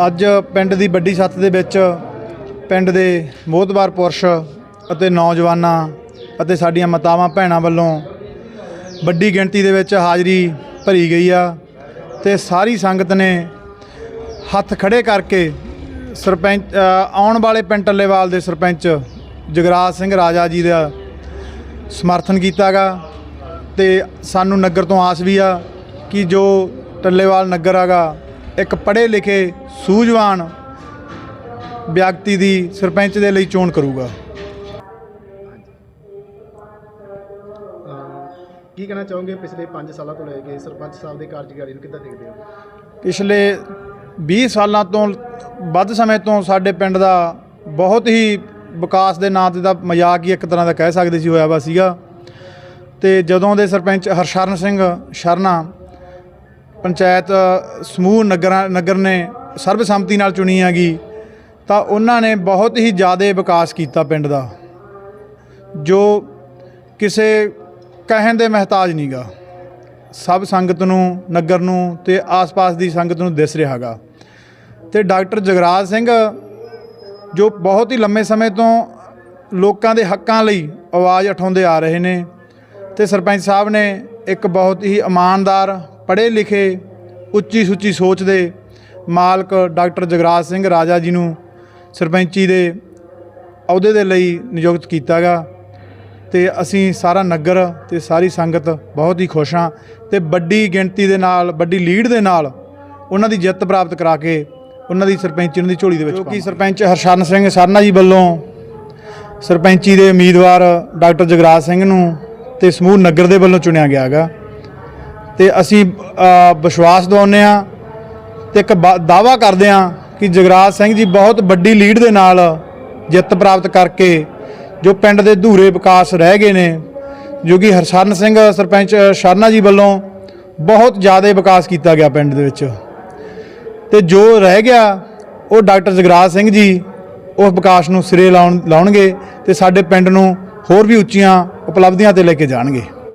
ਅੱਜ ਪਿੰਡ ਦੀ ਵੱਡੀ ਛੱਤ ਦੇ ਵਿੱਚ ਪਿੰਡ ਦੇ ਮੋਹਤਬਾਰ ਪੁਰਸ਼ ਅਤੇ ਨੌਜਵਾਨਾਂ ਅਤੇ ਸਾਡੀਆਂ ਮਾਤਾਵਾਂ ਭੈਣਾਂ ਵੱਲੋਂ ਵੱਡੀ ਗਿਣਤੀ ਦੇ ਵਿੱਚ ਹਾਜ਼ਰੀ ਭਰੀ ਗਈ ਆ ਤੇ ਸਾਰੀ ਸੰਗਤ ਨੇ ਹੱਥ ਖੜੇ ਕਰਕੇ ਸਰਪੰਚ ਆਉਣ ਵਾਲੇ ਪਿੰਡ ਟੱਲੇਵਾਲ ਦੇ ਸਰਪੰਚ ਜਗਰਾਜ ਸਿੰਘ ਰਾਜਾ ਜੀ ਦਾ ਸਮਰਥਨ ਕੀਤਾਗਾ ਤੇ ਸਾਨੂੰ ਨਗਰ ਤੋਂ ਆਸ ਵੀ ਆ ਕਿ ਜੋ ਟੱਲੇਵਾਲ ਨਗਰ ਹੈਗਾ ਇੱਕ ਪੜ੍ਹੇ ਲਿਖੇ ਸੂਝਵਾਨ ਵਿਅਕਤੀ ਦੀ ਸਰਪੰਚ ਦੇ ਲਈ ਚੋਣ ਕਰੂਗਾ। ਕੀ ਕਹਿਣਾ ਚਾਹੋਗੇ ਪਿਛਲੇ 5 ਸਾਲਾਂ ਤੋਂ ਲੈ ਕੇ ਸਰਪੰਚ ਸਾਹਿਬ ਦੇ ਕਾਰਜਕਾਰੀ ਨੂੰ ਕਿੱਦਾਂ ਦੇਖਦੇ ਹੋ? ਪਿਛਲੇ 20 ਸਾਲਾਂ ਤੋਂ ਵੱਧ ਸਮੇਂ ਤੋਂ ਸਾਡੇ ਪਿੰਡ ਦਾ ਬਹੁਤ ਹੀ ਵਿਕਾਸ ਦੇ ਨਾਂ ਤੇ ਦਾ ਮਜ਼ਾਕ ਹੀ ਇੱਕ ਤਰ੍ਹਾਂ ਦਾ ਕਹਿ ਸਕਦੇ ਸੀ ਹੋਇਆ ਵਾ ਸੀਗਾ। ਤੇ ਜਦੋਂ ਦੇ ਸਰਪੰਚ ਹਰਸ਼ਰਨ ਸਿੰਘ ਸ਼ਰਨਾ ਪੰਚਾਇਤ ਸਮੂਹ ਨਗਰਾਂ ਨਗਰ ਨੇ ਸਰਬਸੰਮਤੀ ਨਾਲ ਚੁਣੀ ਹੈਗੀ, ਤਾਂ ਉਹਨਾਂ ਨੇ ਬਹੁਤ ਹੀ ਜ਼ਿਆਦਾ ਵਿਕਾਸ ਕੀਤਾ ਪਿੰਡ ਦਾ, ਜੋ ਕਿਸੇ ਕਹਿਣ ਦੇ ਮਹਤਾਜ ਨਹੀਂਗਾ ਸਭ ਸੰਗਤ ਨੂੰ, ਨਗਰ ਨੂੰ ਤੇ ਆਸ-ਪਾਸ ਦੀ ਸੰਗਤ ਨੂੰ ਦਿਸ ਰਿਹਾਗਾ ਤੇ ਡਾਕਟਰ ਜਗਰਾਜ ਸਿੰਘ, ਜੋ ਬਹੁਤ ਹੀ ਲੰਮੇ ਸਮੇਂ ਤੋਂ ਲੋਕਾਂ ਦੇ ਹੱਕਾਂ ਲਈ ਆਵਾਜ਼ ਉਠਾਉਂਦੇ ਆ ਰਹੇ ਨੇ, ਤੇ ਸਰਪੰਚ ਸਾਹਿਬ ਨੇ ਇੱਕ ਬਹੁਤ ਹੀ ਇਮਾਨਦਾਰ ਪੜ੍ਹੇ ਲਿਖੇ ਉੱਚੀ ਸੁੱਚੀ ਸੋਚ ਦੇ ਮਾਲਕ ਡਾਕਟਰ ਜਗਰਾਜ ਸਿੰਘ ਰਾਜਾ ਜੀ ਨੂੰ ਸਰਪੰਚੀ ਦੇ ਅਹੁਦੇ ਦੇ ਲਈ ਨਿਯੁਕਤ ਕੀਤਾਗਾ ਤੇ ਅਸੀਂ ਸਾਰਾ ਨਗਰ ਤੇ ਸਾਰੀ ਸੰਗਤ ਬਹੁਤ ਹੀ ਖੁਸ਼ ਹਾਂ ਤੇ ਵੱਡੀ ਗਿਣਤੀ ਦੇ ਨਾਲ ਵੱਡੀ ਲੀਡ ਦੇ ਨਾਲ ਉਹਨਾਂ ਦੀ ਜਿੱਤ ਪ੍ਰਾਪਤ ਕਰਾ ਕੇ ਉਹਨਾਂ ਦੀ ਸਰਪੰਚੀ ਉਹਨਾਂ ਦੀ ਝੋਲੀ ਦੇ ਵਿੱਚ ਕਿਉਂਕਿ ਸਰਪੰਚ ਹਰਸ਼ਨ ਸਿੰਘ ਸਰਨਾ ਜੀ ਵੱਲੋਂ ਸਰਪੰਚੀ ਦੇ ਉਮੀਦਵਾਰ ਡਾਕਟਰ ਜਗਰਾਜ ਸਿੰਘ ਨੂੰ ਤੇ ਸਮੂਹ ਨਗਰ ਦੇ ਵੱਲੋਂ ਚੁਣਿਆ ਗਿਆ ਹੈਗਾ ਤੇ ਅਸੀਂ ਵਿਸ਼ਵਾਸ ਦਿਵਾਉਂਦੇ ਹਾਂ ਤੇ ਇੱਕ ਦਾਵਾ ਕਰਦੇ ਹਾਂ ਕਿ ਜਗਰਾਜ ਸਿੰਘ ਜੀ ਬਹੁਤ ਵੱਡੀ ਲੀਡ ਦੇ ਨਾਲ ਜਿੱਤ ਪ੍ਰਾਪਤ ਕਰਕੇ ਜੋ ਪਿੰਡ ਦੇ ਅਧੂਰੇ ਵਿਕਾਸ ਰਹਿ ਗਏ ਨੇ, ਜੋ ਕਿ ਹਰਸ਼ਰਨ ਸਿੰਘ ਸਰਪੰਚ ਸ਼ਰਨਾ ਜੀ ਵੱਲੋਂ ਬਹੁਤ ਜ਼ਿਆਦਾ ਵਿਕਾਸ ਕੀਤਾ ਗਿਆ ਪਿੰਡ ਦੇ ਵਿੱਚ। ਤੇ ਜੋ ਰਹਿ ਗਿਆ, ਉਹ ਡਾਕਟਰ ਜਗਰਾਜ ਸਿੰਘ ਜੀ ਉਸ ਵਿਕਾਸ ਨੂੰ ਸਿਰੇ ਲਾਉਣ, ਲਾਉਣਗੇ ਤੇ ਸਾਡੇ ਪਿੰਡ ਨੂੰ ਹੋਰ ਵੀ ਉੱਚੀਆਂ ਉਪਲਬਧੀਆਂ ਤੇ ਲੈ ਕੇ ਜਾਣਗੇ।